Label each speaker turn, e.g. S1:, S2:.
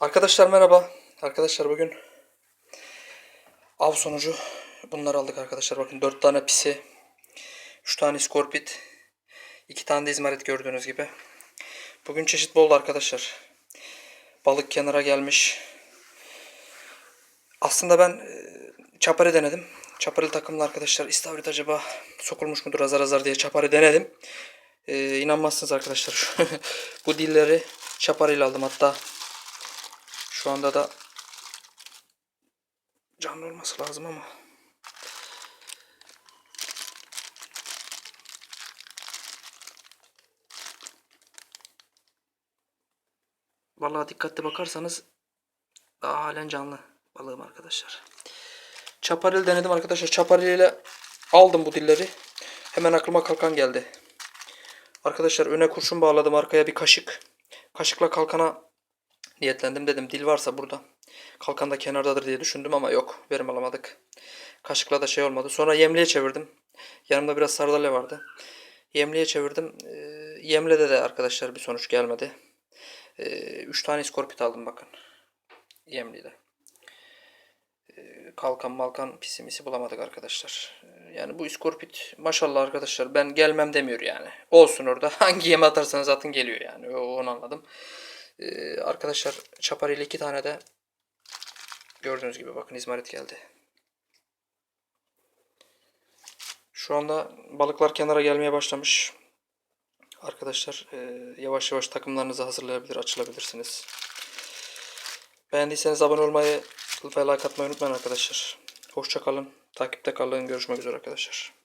S1: Arkadaşlar merhaba. Arkadaşlar bugün av sonucu bunları aldık arkadaşlar. Bakın 4 tane pisi, 3 tane iskorpit, 2 tane de izmarit gördüğünüz gibi. Bugün çeşit bol arkadaşlar. Balık kenara gelmiş. Aslında ben e, çapari denedim. Çapari takımlı arkadaşlar. İstavrit acaba sokulmuş mudur azar azar diye çapari denedim. E, inanmazsınız arkadaşlar. Bu dilleri çapariyle aldım hatta. Şu anda da canlı olması lazım ama. Vallahi dikkatli bakarsanız daha halen canlı balığım arkadaşlar. Çaparil denedim arkadaşlar. Çaparil ile aldım bu dilleri. Hemen aklıma kalkan geldi. Arkadaşlar öne kurşun bağladım. Arkaya bir kaşık. Kaşıkla kalkana niyetlendim. Dedim dil varsa burada. Kalkan da kenardadır diye düşündüm ama yok. Verim alamadık. Kaşıkla da şey olmadı. Sonra yemliğe çevirdim. Yanımda biraz sardalya vardı. Yemliğe çevirdim. Ee, yemlede de arkadaşlar bir sonuç gelmedi. 3 tane iskorpit aldım bakın. Yemli'de. Ee, kalkan malkan pisi misi bulamadık arkadaşlar. Ee, Yani bu iskorpit maşallah arkadaşlar ben gelmem demiyor yani. Olsun orada. Hangi yeme atarsanız atın geliyor yani. O- Onu anladım. Ee, arkadaşlar çapar ile iki tane de gördüğünüz gibi bakın izmarit geldi. Şu anda balıklar kenara gelmeye başlamış. Arkadaşlar e, yavaş yavaş takımlarınızı hazırlayabilir, açılabilirsiniz. Beğendiyseniz abone olmayı ve like atmayı unutmayın arkadaşlar. Hoşça kalın. Takipte kalın. Görüşmek üzere arkadaşlar.